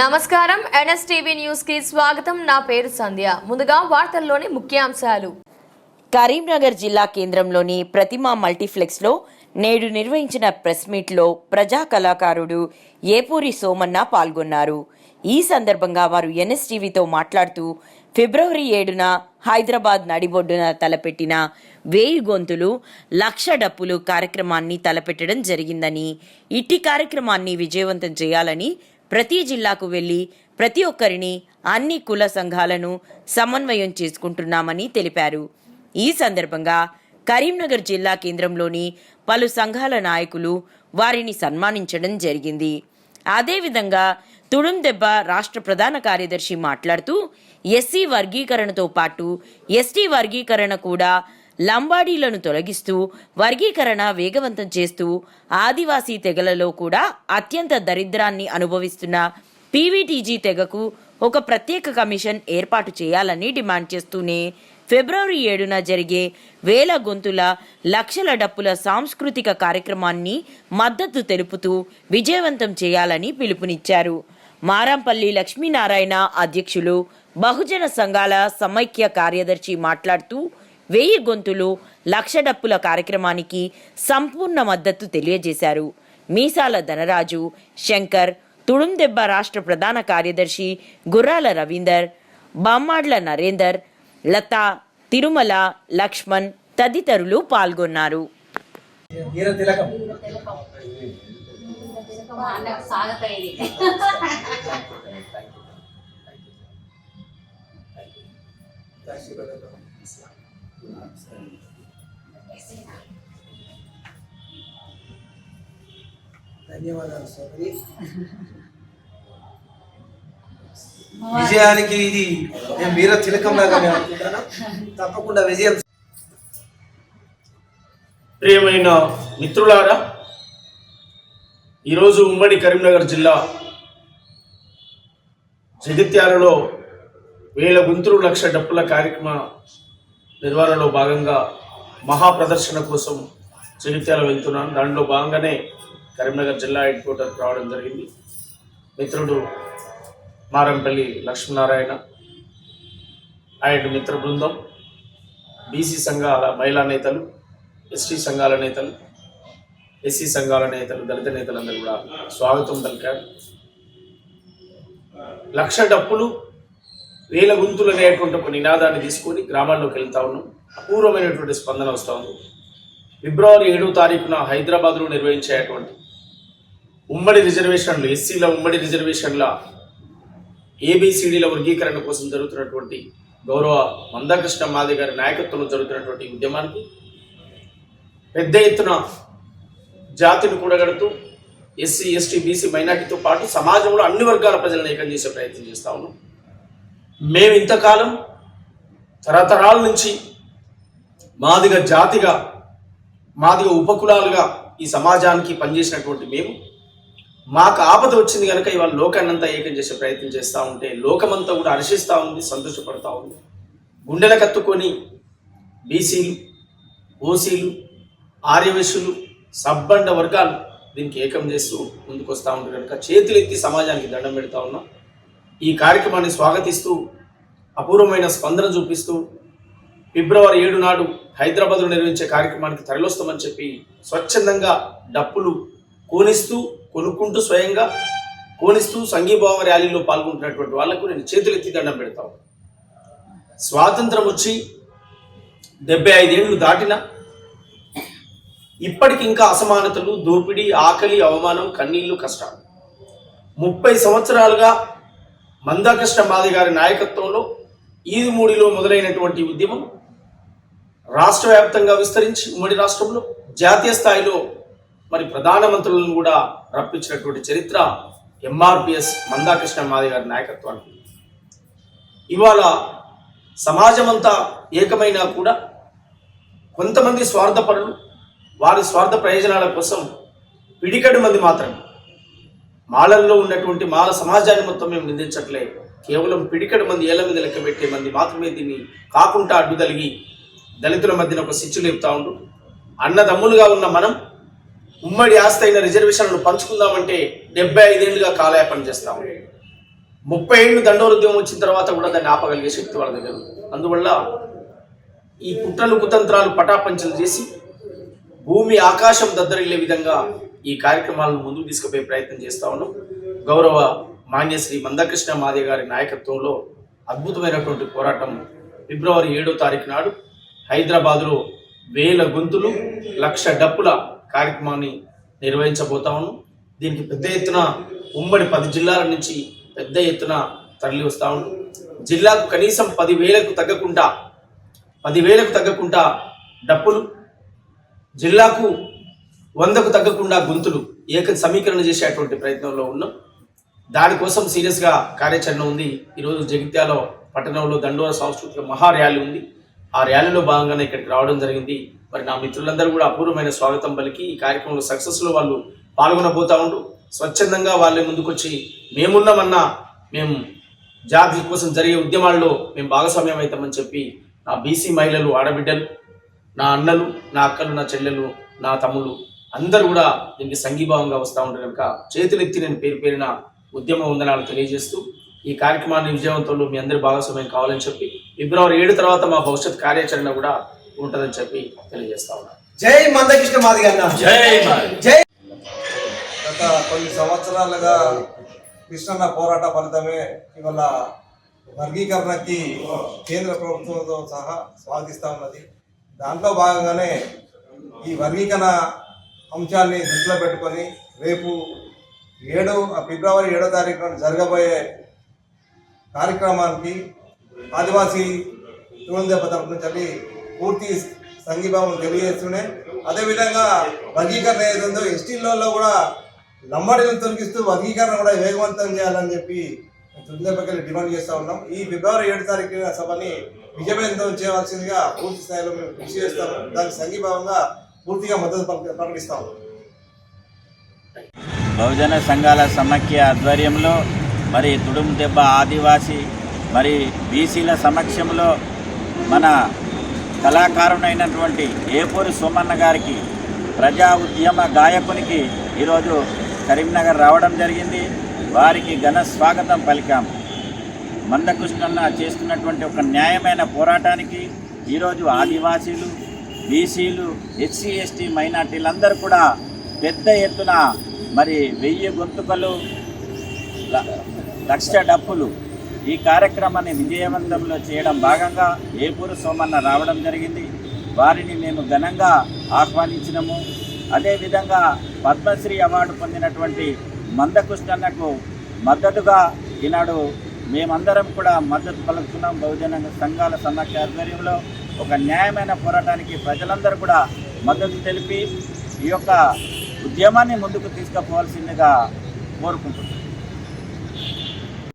నమస్కారం. ఎన్ఎస్టీవీ న్యూస్కి స్వాగతం. నా పేరు సంధ్య. ముందుగా వార్తల్లోని ముఖ్యాంశాలు. కరీంనగర్ జిల్లా కేంద్రంలోని ప్రతిమా మల్టీప్లెక్స్లో నేడు నిర్వహించిన ప్రెస్ మీట్లో ప్రజా కళాకారుడు ఏపూరి సోమన్న పాల్గొన్నారు. ఈ సందర్భంగా వారు ఎన్ఎస్టీవీతో మాట్లాడుతూ ఫిబ్రవరి ఏడున హైదరాబాద్ నడిబొడ్డున తలపెట్టిన వేయి గొంతులు లక్ష డప్పులు కార్యక్రమాన్ని తలపెట్టడం జరిగిందని ఇట్టి కార్యక్రమాన్ని విజయవంతం చేయాలని ప్రతి జిల్లాకు వెళ్ళి ప్రతి ఒక్కరిని అన్ని కుల సంఘాలను సమన్వయం చేసుకుంటున్నామని తెలిపారు. ఈ సందర్భంగా కరీంనగర్ జిల్లా కేంద్రంలోని పలు సంఘాల నాయకులు వారిని సన్మానించడం జరిగింది. అదేవిధంగా తుడుందెబ్బ రాష్ట్ర ప్రధాన కార్యదర్శి మాట్లాడుతూ ఎస్సీ వర్గీకరణతో పాటు ఎస్టీ వర్గీకరణ కూడా లంబాడీలను తొలగిస్తూ వర్గీకరణ వేగవంతం చేస్తూ ఆదివాసీ తెగలలో కూడా అత్యంత దరిద్రాన్ని అనుభవిస్తున్న పీవీటీజీ తెగకు ఒక ప్రత్యేక కమిషన్ ఏర్పాటు చేయాలని డిమాండ్ చేస్తూనే ఫిబ్రవరి ఏడున జరిగే వేల గొంతుల లక్షల డప్పుల సాంస్కృతిక కార్యక్రమాన్ని మద్దతు తెలుపుతూ విజయవంతం చేయాలని పిలుపునిచ్చారు. మారంపల్లి లక్ష్మీనారాయణ అధ్యక్షులు బహుజన సంఘాల సమైక్య కార్యదర్శి మాట్లాడుతూ వెయ్యి గొంతులు లక్ష డప్పుల కార్యక్రమానికి సంపూర్ణ మద్దతు తెలియజేశారు. మీసాల ధనరాజు శంకర్ తుడుందెబ్బ రాష్ట్ర ప్రధాన కార్యదర్శి గుర్రాల రవీందర్ బామ్మాడ్ల నరేందర్ లతా తిరుమల లక్ష్మణ్ తదితరులు పాల్గొన్నారు. స్వాగత ఇది. ధన్యవాదాలు సోదరి. విజయానికి ఇది నేను వీర తిలకం లాగా నేను అనుకుంటాను. తప్పకుండా విజయం. ప్రియమైన మిత్రులారా ఈరోజు ఉమ్మడి కరీంనగర్ జిల్లా జగిత్యాలలో వేల గుంతులు లక్ష డప్పుల కార్యక్రమ నిర్వహణలో భాగంగా మహా ప్రదర్శన కోసం జగిత్యాల వెళ్తున్నాను. దాంట్లో భాగంగానే కరీంనగర్ జిల్లా హెడ్ క్వార్టర్కి రావడం జరిగింది. మిత్రుడు మారంపల్లి లక్ష్మీనారాయణ ఆయన మిత్ర బృందం బీసీ సంఘాల మహిళా నేతలు ఎస్టీ సంఘాల నేతలు ఎస్సీ సంఘాల నేతలు దళిత నేతలందరూ కూడా స్వాగతం పలికారు. లక్ష డప్పులు వేల గుంతులు అనేటువంటి ఒక నినాదాన్ని తీసుకొని గ్రామాల్లోకి వెళ్తా ఉన్నాం. అపూర్వమైనటువంటి స్పందన వస్తూ ఉంది. ఫిబ్రవరి ఏడో తారీఖున హైదరాబాద్లో నిర్వహించేటువంటి ఉమ్మడి రిజర్వేషన్లు ఎస్సీల ఉమ్మడి రిజర్వేషన్ల ఏబిసిడీల వర్గీకరణ కోసం జరుగుతున్నటువంటి గౌరవ మందాకృష్ణ మాది గారి నాయకత్వంలో జరుగుతున్నటువంటి ఉద్యమానికి పెద్ద ఎత్తున జాతిని కూడగడుతూ ఎస్సీ ఎస్టీ బీసీ మైనార్టీతో పాటు సమాజంలో అన్ని వర్గాల ప్రజలను ఏకం చేసే ప్రయత్నం చేస్తా ఉన్నాం. మేము ఇంతకాలం తరతరాల నుంచి మాదిగా జాతిగా మాదిగా ఉపకులాలుగా ఈ సమాజానికి పనిచేసినటువంటి మేము మాకు ఆపద వచ్చింది కనుక ఇవాళ లోకాన్నంతా ఏకం చేసే ప్రయత్నం చేస్తూ ఉంటే లోకమంతా కూడా హర్షిస్తూ ఉంది సంతోషపడతా ఉంది. గుండెల కత్తుకొని బీసీలు ఓసీలు ఆర్యవేశులు సబ్బండ వర్గాలు దీనికి ఏకం చేస్తూ ముందుకు వస్తూ ఉంటారు కనుక చేతులెత్తి సమాజానికి దండం పెడతా ఉన్నాం. ఈ కార్యక్రమాన్ని స్వాగతిస్తూ అపూర్వమైన స్పందన చూపిస్తూ ఫిబ్రవరి ఏడు నాడు హైదరాబాద్లో నిర్వహించే కార్యక్రమానికి తరలిస్తామని చెప్పి స్వచ్ఛందంగా డప్పులు కోనిస్తూ కొనుక్కుంటూ స్వయంగా కోనిస్తూ సంఘీభావ ర్యాలీలో పాల్గొంటున్నటువంటి వాళ్ళకు నేను చేతులెత్తి దండం పెడతాను స్వాతంత్రం వచ్చి డెబ్బై ఐదేళ్ళు దాటిన ఇప్పటికి ఇంకా అసమానతలు దోపిడీ ఆకలి అవమానం కన్నీళ్ళు కష్టాలు. ముప్పై సంవత్సరాలుగా మందాకృష్ణ మాది గారి నాయకత్వంలో ఈదుమూడిలో మొదలైనటువంటి ఉద్యమం రాష్ట్ర వ్యాప్తంగా విస్తరించి ఉమ్మడి రాష్ట్రంలో జాతీయ స్థాయిలో మరి ప్రధానమంత్రులను కూడా రప్పించినటువంటి చరిత్ర ఎంఆర్పిఎస్ మందాకృష్ణ మాది గారి నాయకత్వానికి. ఇవాళ సమాజమంతా ఏకమైనా కూడా కొంతమంది స్వార్థపరులు వారి స్వార్థ ప్రయోజనాల కోసం పిడికడు మంది మాత్రమే. మాలల్లో ఉన్నటువంటి మాల సమాజాన్ని మొత్తం మేము నిందించట్లే. కేవలం పిడికడి మంది ఏళ్ళ మీద లెక్క పెట్టే మంది మాత్రమే దీన్ని కాకుండా అడ్డుదలిగి దళితుల మధ్యన ఒక సిచ్చు లేపుతా ఉండు. అన్నదమ్ములుగా ఉన్న మనం ఉమ్మడి ఆస్తి అయిన రిజర్వేషన్లను పంచుకుందామంటే డెబ్బై ఐదేళ్ళుగా కాలయాపన చేస్తాం ముప్పై ఏళ్ళు దండోరుద్యమం వచ్చిన తర్వాత కూడా దాన్ని ఆపగలిగే శక్తి వాళ్ళ దగ్గర అందువల్ల ఈ కుట్రలు కుతంత్రాలు పటాపంచలు చేసి భూమి ఆకాశం దద్దరిల్లే విధంగా ఈ కార్యక్రమాలను ముందుకు తీసుకుపోయే ప్రయత్నం చేస్తా ఉన్నాం. గౌరవ మాన్యశ్రీ మందకృష్ణ మాదే గారి నాయకత్వంలో అద్భుతమైనటువంటి పోరాటం ఫిబ్రవరి ఏడో తారీఖు నాడు హైదరాబాదులో వేల గొంతులు లక్ష డప్పుల కార్యక్రమాన్ని నిర్వహించబోతాను దీనికి పెద్ద ఎత్తున ఉమ్మడి పది జిల్లాల నుంచి పెద్ద ఎత్తున తరలి వస్తా జిల్లాకు కనీసం పదివేలకు తగ్గకుండా పదివేలకు తగ్గకుండా డప్పులు జిల్లాకు వందకు తగ్గకుండా గొంతులు ఏక సమీకరణ చేసేటువంటి ప్రయత్నంలో ఉన్నాం. దానికోసం సీరియస్గా కార్యాచరణ ఉంది. ఈరోజు జగిత్యాల పట్టణంలో దండోర సాంస్కృతిక మహా ర్యాలీ ఉంది. ఆ ర్యాలీలో భాగంగానే ఇక్కడికి రావడం జరిగింది. మరి నా మిత్రులందరూ కూడా అపూర్వమైన స్వాగతం పలికి ఈ కార్యక్రమంలో సక్సెస్లో వాళ్ళు పాల్గొనబోతా ఉండు స్వచ్ఛందంగా వాళ్ళే ముందుకొచ్చి మేమున్నామన్నా మేము జాతి కోసం జరిగే ఉద్యమాల్లో మేము భాగస్వామ్యం అవుతామని చెప్పి నా బీసీ మహిళలు ఆడబిడ్డలు నా అన్నలు నా అక్కలు నా చెల్లెలు నా తమ్ముళ్ళు అందరూ కూడా దీనికి సంఘీభావంగా వస్తూ ఉంటారు కనుక చేతులెత్తి నేను పేరు పేరిన ఉద్యమ వందనాలు తెలియజేస్తూ ఈ కార్యక్రమాన్ని విజయవంతంలో మీ అందరి భాగస్వామ్యం కావాలని చెప్పి ఫిబ్రవరి ఏడు తర్వాత మా భవిష్యత్ కార్యాచరణ కూడా ఉంటుందని చెప్పి తెలియజేస్తా ఉన్నాను జై మందకృష్ణ మాదిగ అన్న. జై మాది. జై. గత కొన్ని సంవత్సరాలుగా కృష్ణన్న పోరాట ఫలితమే ఇవాళ వర్గీకరణకి కేంద్ర ప్రభుత్వంతో సహా స్వాగతిస్తూ ఉన్నది. దాంట్లో భాగంగానే ఈ వర్గీకరణ అంశాన్ని దృష్టిలో పెట్టుకొని రేపు ఏడు ఫిబ్రవరి ఏడో తారీఖున జరగబోయే కార్యక్రమానికి ఆదివాసీ యువన తరపు నుంచి పూర్తి సంఘీభావం తెలియజేస్తూనే అదేవిధంగా వర్గీకరణ ఏదైందో ఎస్టీలలో కూడా లంబాడీలను తొలగిస్తూ వర్గీకరణ కూడా వేగవంతం చేయాలని చెప్పి తుడిదెబ్బకెళ్ళి డిమాండ్ చేస్తూ ఉన్నాం. ఈ ఫిబ్రవరి ఏడు తారీఖున సభని విజయవంతం చేయవలసిందిగా పూర్తి స్థాయిలో మేము కృషి చేస్తాము. దానికి సంఘీభావంగా పూర్తిగా మద్దతు ప్రకటిస్తాము. బహుజన సంఘాల సమాఖ్య ఆధ్వర్యంలో మరి తుడుము దెబ్బ ఆదివాసి మరి బీసీల సమక్షంలో మన కళాకారునైనటువంటి ఏపూరి సోమన్న గారికి ప్రజా ఉద్యమ గాయకునికి ఈరోజు కరీంనగర్ రావడం జరిగింది. వారికి ఘన స్వాగతం పలికాం మందకృష్ణన్న చేస్తున్నటువంటి ఒక న్యాయమైన పోరాటానికి ఈరోజు ఆదివాసీలు బీసీలు ఎస్సీ ఎస్టీ మైనార్టీలందరూ కూడా పెద్ద ఎత్తున మరి వెయ్యి గొంతుకలు లక్ష డప్పులు ఈ కార్యక్రమాన్ని విజయవంతంలో చేయడం భాగంగా ఏపూరు సోమన్న రావడం జరిగింది. వారిని మేము ఘనంగా ఆహ్వానించినము. అదేవిధంగా పద్మశ్రీ అవార్డు పొందినటువంటి మందకృష్ణన్నకు మద్దతుగా ఈనాడు మేమందరం కూడా మద్దతు పలుకుతున్నాం. బహుజన సంఘాల సమాఖ్య ఆధ్వర్యంలో ఒక న్యాయమైన పోరాటానికి ప్రజలందరూ కూడా మద్దతు తెలిపి ఈ యొక్క ఉద్యమాన్ని ముందుకు తీసుకుపోవాల్సిందిగా కోరుకుంటున్నాను.